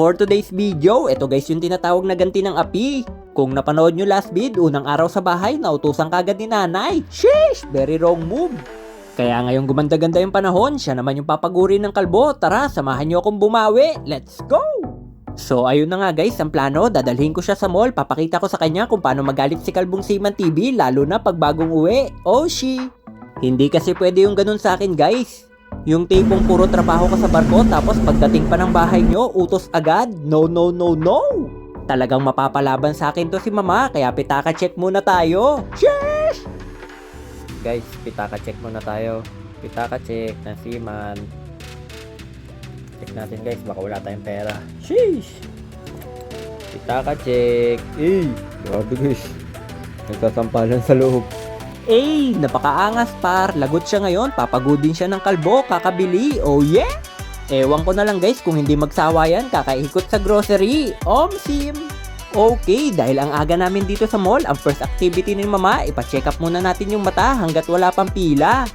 for today's video, ito guys yung tinatawag na ganti ng api. Kung napanood nyo last vid, unang araw sa bahay, nautusan kagad ni nanay. Sheesh! Very wrong move. Kaya ngayong gumanda-ganda yung panahon, siya naman yung papaguri ng kalbo. Tara, samahan nyo akong bumawi. Let's go! So ayun na nga guys, ang plano, dadalhin ko siya sa mall, papakita ko sa kanya kung paano magalit si Kalbong Siman TV, lalo na pag bagong uwi. Oh, she! Hindi kasi pwede yung ganun sa akin guys. Yung tipong puro trabaho ka sa barko tapos pagdating pa ng bahay nyo, utos agad. No, no, no, no! Talagang mapapalaban sa akin to si mama, kaya pitaka check muna tayo. Sheesh! Guys, pitaka check muna tayo. Pitaka check ng seaman. Check natin guys, baka wala tayong pera. Sheesh! Pitaka check. Eh, grabe guys. Nagsasampalan sa loob. Eh, napakaangas par. Lagot siya ngayon. Papagudin siya ng kalbo. Kakabili. Oh yeah! Ewan ko na lang guys kung hindi magsawa yan. Kakaikot sa grocery. Omsim! Okay, dahil ang aga namin dito sa mall, ang first activity ni mama, ipa-check up muna natin yung mata hanggat wala pang pila.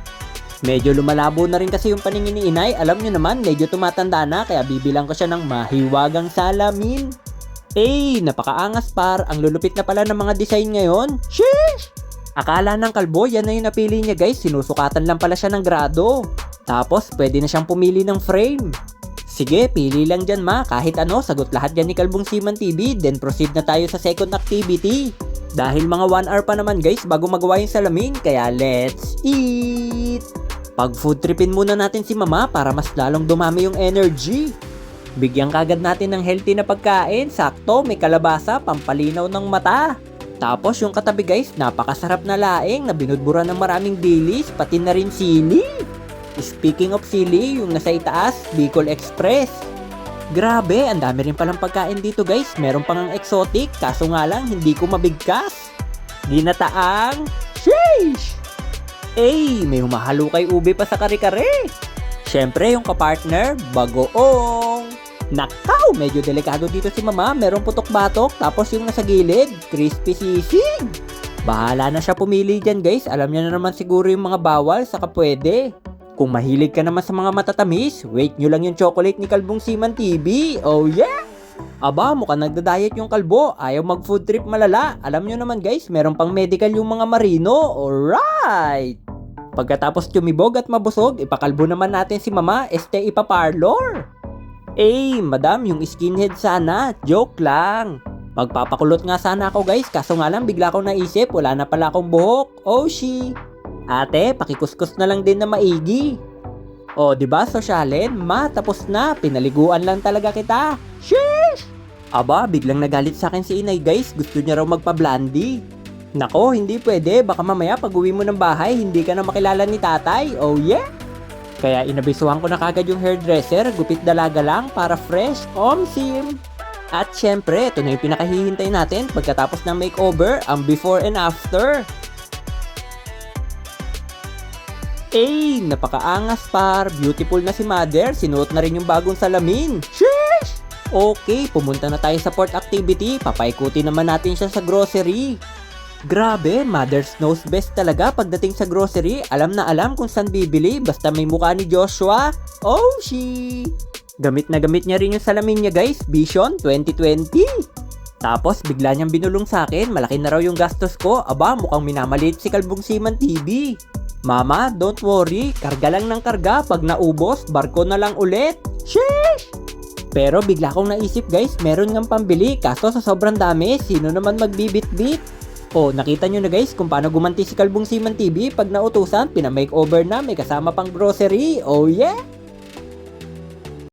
Medyo lumalabo na rin kasi yung paningin ni inay. Alam nyo naman, medyo tumatanda na kaya bibilang ko siya ng mahiwagang salamin. Eh, napakaangas par. Ang lulupit na pala ng mga design ngayon. Sheesh! Akala ng kalbo, yan na yung napili niya guys. Sinusukatan lang pala siya ng grado. Tapos, pwede na siyang pumili ng frame. Sige, pili lang dyan ma. Kahit ano, sagot lahat yan ni Kalbong Siman TV. Then proceed na tayo sa second activity. Dahil mga 1 hour pa naman guys bago magawa yung salamin. Kaya let's eat! Pag food tripin muna natin si mama para mas lalong dumami yung energy. Bigyan kagad natin ng healthy na pagkain. Sakto, may kalabasa, pampalinaw ng mata. Tapos yung katabi guys, napakasarap na laing na binudbura ng maraming dilis, pati na rin sili. Speaking of sili, yung nasa itaas, Bicol Express. Grabe, ang dami rin palang pagkain dito guys. Meron pang ang exotic, kaso nga lang hindi ko mabigkas. Ginataang, sheesh! Eh, may humahalo kay ube pa sa kare-kare. Siyempre, yung kapartner, bagoong. Nakaw, medyo delikado dito si mama. Merong putok-batok, tapos yung nasa gilid, crispy sisig. Bahala na siya pumili dyan guys. Alam niya na naman siguro yung mga bawal, saka pwede. Kung mahilig ka naman sa mga matatamis, wait nyo lang yung chocolate ni Kalbong Siman TV. Oh yeah! Aba, mukhang nagda-diet yung kalbo. Ayaw mag-food trip malala. Alam nyo naman guys, meron pang medical yung mga marino. Alright! Pagkatapos tumibog at mabusog, ipakalbo naman natin si mama, este ipaparlor. Eh, madam, yung skinhead sana. Joke lang. Magpapakulot nga sana ako guys, kaso nga lang bigla akong naisip, wala na pala akong buhok. Oh, she. Ate, pakikuskus na lang din na maigi. O, di ba, sosyalin? Ma, tapos na. Pinaliguan lang talaga kita. Sheesh! Aba, biglang nagalit sa akin si inay guys. Gusto niya raw magpa-blondie. Nako, hindi pwede. Baka mamaya pag uwi mo ng bahay, hindi ka na makilala ni tatay. Oh yeah? Kaya inabisuhan ko na kagad yung hairdresser. Gupit dalaga lang para fresh. Omsim! At syempre, ito na yung pinakahihintay natin pagkatapos ng makeover, ang before and after. Eh, napakaangas par. Beautiful na si mother. Sinuot na rin yung bagong salamin. Sheesh! Okay, pumunta na tayo sa port activity. Papaikuti naman natin siya sa grocery. Grabe, mother's knows best talaga pagdating sa grocery. Alam na alam kung saan bibili basta may mukha ni Joshua. Oh, she! Gamit na gamit niya rin yung salamin niya guys. Vision 2020. Tapos bigla niyang binulong sa akin, malaki na raw yung gastos ko. Aba, mukhang minamalit si Kalbong Siman TV. Mama, don't worry. Karga lang ng karga. Pag naubos, barko na lang ulit. Sheesh! Pero bigla kong naisip guys, meron ng pambili. Kaso sa sobrang dami, sino naman magbibit-bit? O, nakita nyo na guys kung paano gumanti si Kalbong Siman TV pag nautusan, pinamakeover na may kasama pang grocery. Oh yeah!